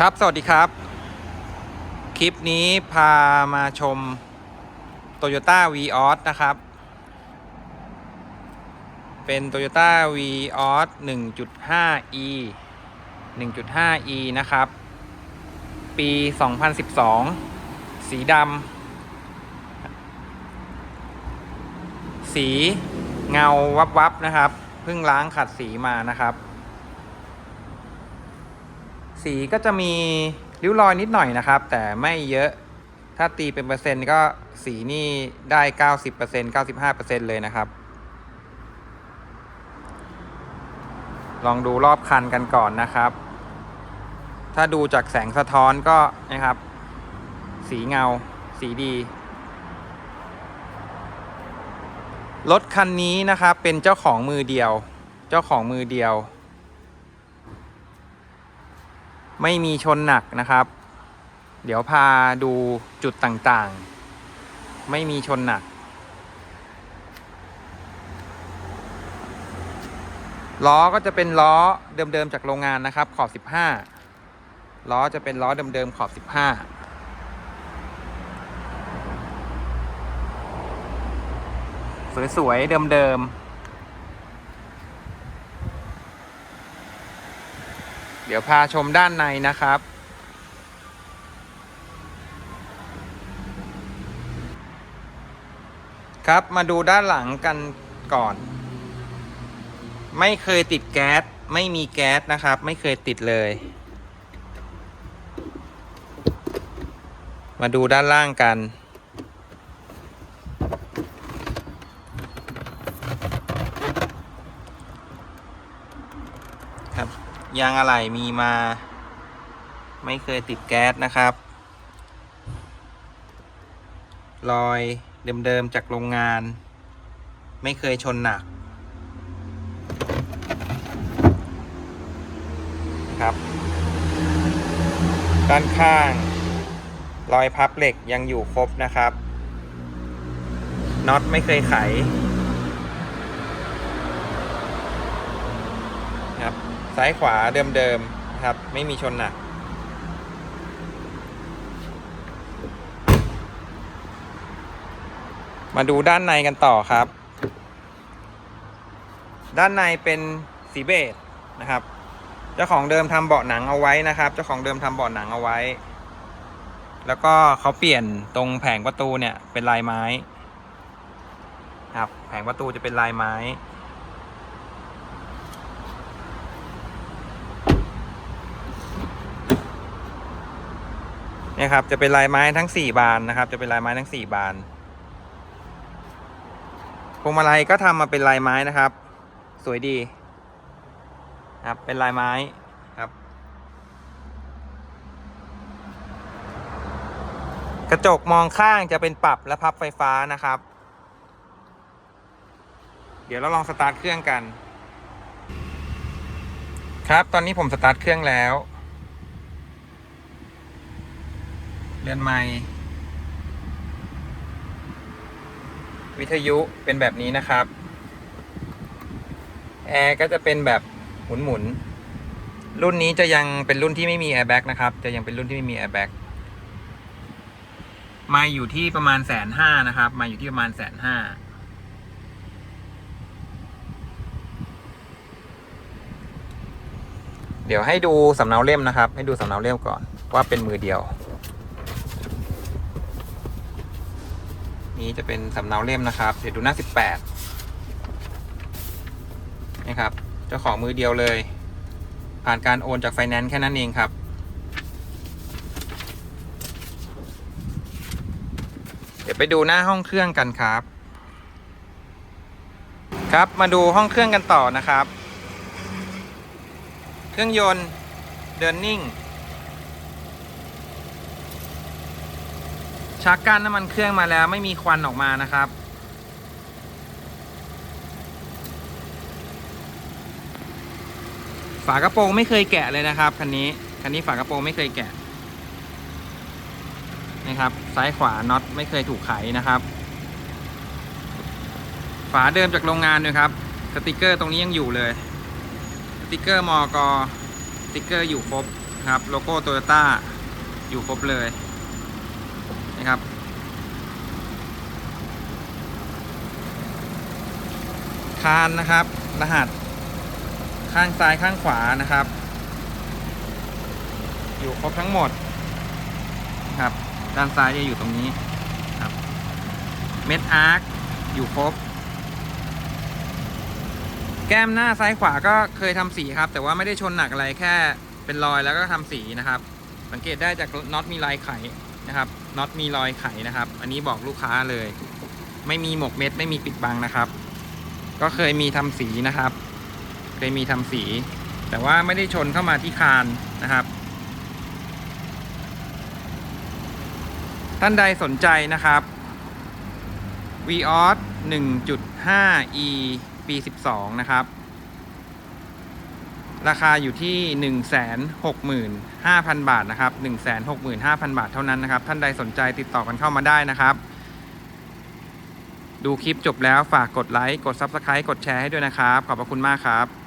ครับ สวัสดีครับ คลิปนี้พามาชม Toyota v ีออสนะครับ เป็น Toyota v ีออส 1.5e 1.5e นะครับ ปี 2012 สีดำ สีเงาวับๆนะครับ เพิ่งล้างขัดสีมานะครับ สีก็จะมีริ้วรอยนิดหน่อยนะครับ แต่ไม่เยอะถ้าตีเป็นเปอร์เซ็นต์ก็สีนี่ได้ 90% 95%เลยนะครับ ลองดูรอบคันกันก่อนนะครับ ถ้าดูจากแสงสะท้อนก็นะครับ สีเงา สีดี รถคันนี้นะครับเป็นเจ้าของมือเดียว เจ้าของมือเดียว ไม่มีชนหนักนะครับ เดี๋ยวพาดูจุดต่างๆ ไม่มีชนหนัก ล้อก็จะเป็นล้อเดิมๆจากโรงงานนะครับ ขอบ 15 ล้อจะเป็นล้อเดิมๆขอบ 15สวยๆ เดิมๆ เดี๋ยวพาชมด้านในนะครับ ครับมาดูด้านหลังกันก่อน ไม่เคยติดแก๊ส ไม่มีแก๊สนะครับ ไม่เคยติดเลย มาดูด้านล่างกันครับ ยางอะไหล่มีมา ไม่เคยติดแก๊สนะครับ รอยเดิมๆจากโรงงาน ไม่เคยชนหนัก ครับ ด้านข้าง รอยพับเหล็กยังอยู่ครบนะครับน็อตไม่เคยไข ครับ ซ้ายขวาเดิมๆนะครับ ไม่มีชนหนัก มาดูด้านในกันต่อครับ ด้านในเป็นสีเบจนะครับ เจ้าของเดิมทำเบาะหนังเอาไว้นะครับ เจ้าของเดิมทำเบาะหนังเอาไว้ แล้วก็เขาเปลี่ยนตรงแผงประตูเนี่ยเป็นลายไม้ครับแผงประตูจะเป็นลายไม้ นี่ยครับ จะเป็นลายไม้ทั้งสี่บานนะครับ จะเป็นลายไม้ทั้งสี่บานพวงมาลัยก็ทำมาเป็นลายไม้นะครับ สวยดีครับเป็นลายไม้ครับ กระจกมองข้างจะเป็นปรับและพับไฟฟ้านะครับ เดี๋ยวเราลองสตาร์ทเครื่องกัน ครับตอนนี้ผมสตาร์ทเครื่องแล้ว เรือนไม้วิทยุเป็นแบบนี้นะครับ แอร์ก็จะเป็นแบบหมุนหมุนรุ่นนี้จะยังเป็นรุ่นที่ไม่มีแอร์แบ็กนะครับ จะยังเป็นรุ่นที่ไม่มีแอร์แบ็กมาอยู่ที่ประมาณแสนห้านะครับ มาอยู่ที่ประมาณแสนห้าเดี๋ยวให้ดูสำเนาเล่มนะครับ ให้ดูสำเนาเล่มก่อนว่าเป็นมือเดียว นี้จะเป็นสำเนาเล่มนะครับ เดี๋ยวดูหน้า 18นะครับ เจ้าของมือเดียวเลย ผ่านการโอนจากไฟแนนซ์แค่นั้นเองครับ เดี๋ยวไปดูหน้าห้องเครื่องกันครับ ครับมาดูห้องเครื่องกันต่อนะครับ เครื่องยนต์เดินนิ่ง ชักก้นน้ำมันเครื่องมาแล้วไม่มีควันออกมานะครับ ฝากระโปรงไม่เคยแกะเลยนะครับคันนี้คันนี้ฝากระโปรงไม่เคยแกะนะครับซ้ายขวาน็อตไม่เคยถูกไขนะครับ ฝาเดิมจากโรงงานด้วยครับ สติกเกอร์ตรงนี้ยังอยู่เลย สติกเกอร์มอกสติกเกอร์อยู่ครบครับ โลโก้โตโยต้าอยู่ครบเลย นะครับ คานนะครับ รหัส ข้างซ้ายข้างขวานะครับ อยู่ครบทั้งหมดครับ ด้านซ้ายจะอยู่ตรงนี้ครับ เม็ดอาร์คอยู่ครบ แก้มหน้าซ้ายขวาก็เคยทำสีครับ แต่ว่าไม่ได้ชนหนักอะไรแค่เป็นรอยแล้วก็ทำสีนะครับ สังเกตได้จากน็อตมีลายไข นะครับน็อตมีรอยไขนะครับ อันนี้บอกลูกค้าเลย ไม่มีหมกเม็ดไม่มีปิดบังนะครับ ก็เคยมีทำสีนะครับ เคยมีทำสี แต่ว่าไม่ได้ชนเข้ามาที่คานนะครับ ท่านใดสนใจนะครับ v ีออส1.5 e ปี 12 นะครับ ราคาอยู่ที่ 165,000 บาทนะครับ 165,000 บาทเท่านั้นนะครับ ท่านใดสนใจติดต่อกันเข้ามาได้นะครับ ดูคลิปจบแล้วฝากกดไลค์ กด Subscribe กดแชร์ให้ด้วยนะครับ ขอบพระคุณมากครับ